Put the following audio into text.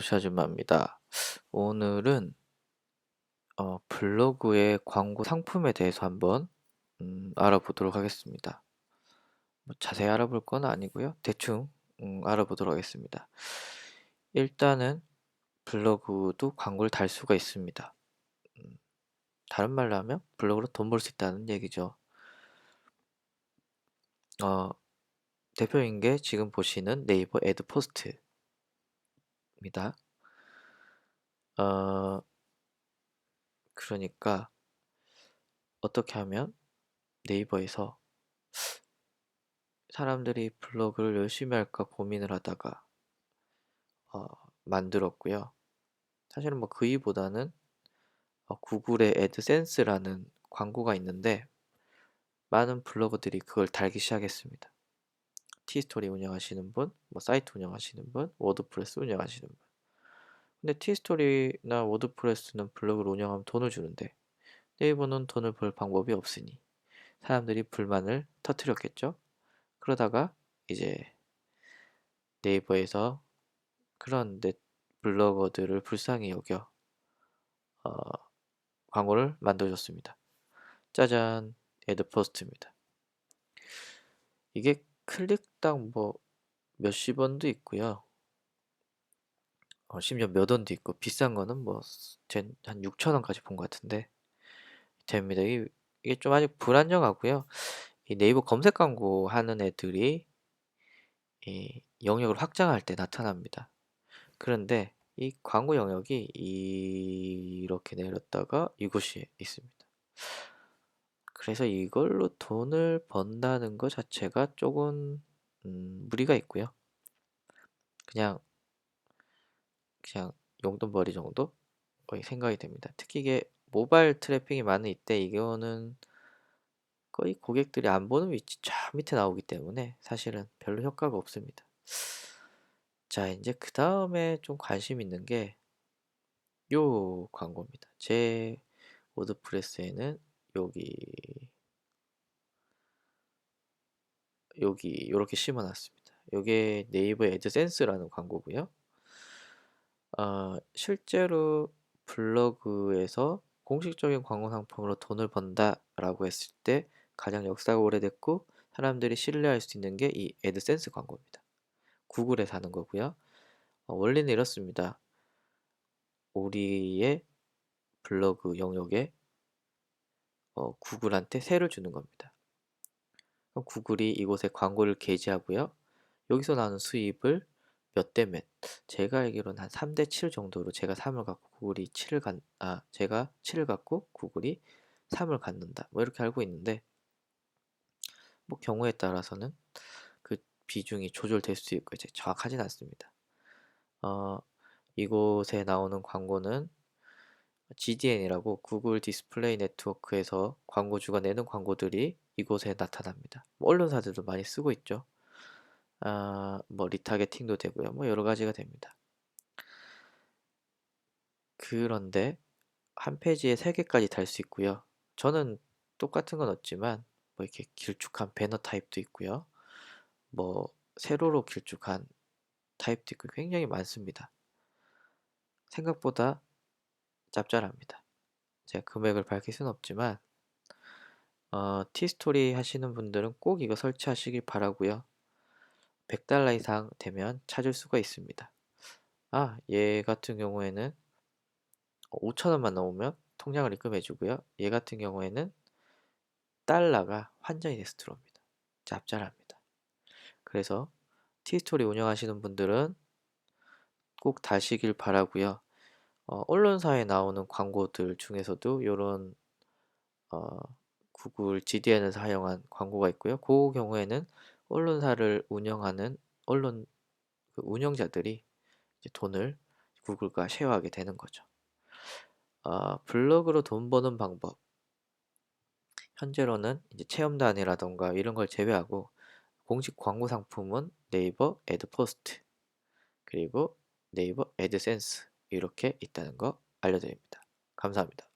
오샤즈마입니다. 오늘은 어, 블로그의 광고 상품에 대해서 한번 음, 알아보도록 하겠습니다. 뭐 자세히 알아볼 건 아니고요. 대충 음, 알아보도록 하겠습니다. 일단은 블로그도 광고를 달 수가 있습니다. 음, 다른 말로 하면 블로그로 돈 벌 수 있다는 얘기죠. 어, 대표인 게 지금 보시는 네이버 애드 포스트 입니다. 어, 그러니까 어떻게 하면 네이버에서 사람들이 블로그를 열심히 할까 고민을 하다가 어, 만들었고요. 사실은 뭐 그이보다는 어, 구글의 애드센스라는 광고가 있는데 많은 블로거들이 그걸 달기 시작했습니다. 티스토리 운영하시는 분, 뭐 사이트 운영하시는 분, 워드프레스 운영하시는 분. 근데 티스토리나 워드프레스는 블로그를 운영하면 돈을 주는데 네이버는 돈을 벌 방법이 없으니 사람들이 불만을 터뜨렸겠죠. 그러다가 이제 네이버에서 그런 넷 블로거들을 불쌍히 여겨 어, 광고를 만들어줬습니다. 짜잔, 애드포스트입니다. 이게 클릭당 뭐 몇십 원도 있고요. 어, 심지어 몇 원도 있고 비싼 거는 뭐한 6천 원까지 본 것 같은데 됩니다. 이게, 이게 좀 아직 불안정하고요. 이 네이버 검색 광고 하는 애들이 이 영역을 확장할 때 나타납니다. 그런데 이 광고 영역이 이렇게 내렸다가 이곳이 있습니다. 그래서 이걸로 돈을 번다는 것 자체가 조금 음, 무리가 있고요. 그냥 그냥 용돈벌이 정도 생각이 됩니다. 특히 이게 모바일 트래픽이 많은 이때 이거는 거의 고객들이 안 보는 위치 쫙 밑에 나오기 때문에 사실은 별로 효과가 없습니다. 자, 이제 그 다음에 좀 관심 있는 게 요 광고입니다. 제 워드프레스에는 여기 여기 이렇게 심어놨습니다. 이게 네이버 애드센스라는 광고고요. 어, 실제로 블로그에서 공식적인 광고 상품으로 돈을 번다라고 했을 때 가장 역사가 오래됐고 사람들이 신뢰할 수 있는 게 이 애드센스 광고입니다. 구글에 사는 거고요. 어, 원리는 이렇습니다. 우리의 블로그 영역에 어, 구글한테 세를 주는 겁니다. 구글이 이곳에 광고를 게시하고요. 여기서 나오는 수입을 몇 대 몇, 제가 알기로는 한 3대 7 정도로 제가 3을 갖고 구글이 7을 갖, 아, 제가 7을 갖고 구글이 3을 갖는다. 뭐 이렇게 알고 있는데, 뭐 경우에 따라서는 그 비중이 조절될 수 있고 이제 정확하진 않습니다. 어, 이곳에 나오는 광고는 GDN이라고 구글 디스플레이 네트워크에서 광고주가 내는 광고들이 이곳에 나타납니다. 뭐 언론사들도 많이 쓰고 있죠. 아, 뭐 리타게팅도 되고요. 뭐 여러 가지가 됩니다. 그런데 한 페이지에 3개까지 달 수 있고요. 저는 똑같은 건 없지만 뭐 이렇게 길쭉한 배너 타입도 있고요. 뭐 세로로 길쭉한 타입도 있고 굉장히 많습니다. 생각보다 짭짤합니다. 제가 금액을 밝힐 수는 없지만 어, 티스토리 하시는 분들은 꼭 이거 설치하시길 바라고요. 100달러 이상 되면 찾을 수가 있습니다. 아, 얘 같은 경우에는 5천원만 넘으면 통장을 입금해 주고요. 얘 같은 경우에는 달러가 환전이 돼서 들어옵니다. 짭짤합니다. 그래서 티스토리 운영하시는 분들은 꼭 다시길 바라고요. 어, 언론사에 나오는 광고들 중에서도 이런 어, 구글 GDN을 사용한 광고가 있고요. 그 경우에는 언론사를 운영하는 언론 그 운영자들이 돈을 구글과 쉐어하게 되는 거죠. 어, 블로그로 돈 버는 방법. 현재로는 이제 체험단이라던가 이런 걸 제외하고 공식 광고 상품은 네이버 애드포스트 그리고 네이버 애드센스 이렇게 있다는 거 알려드립니다. 감사합니다.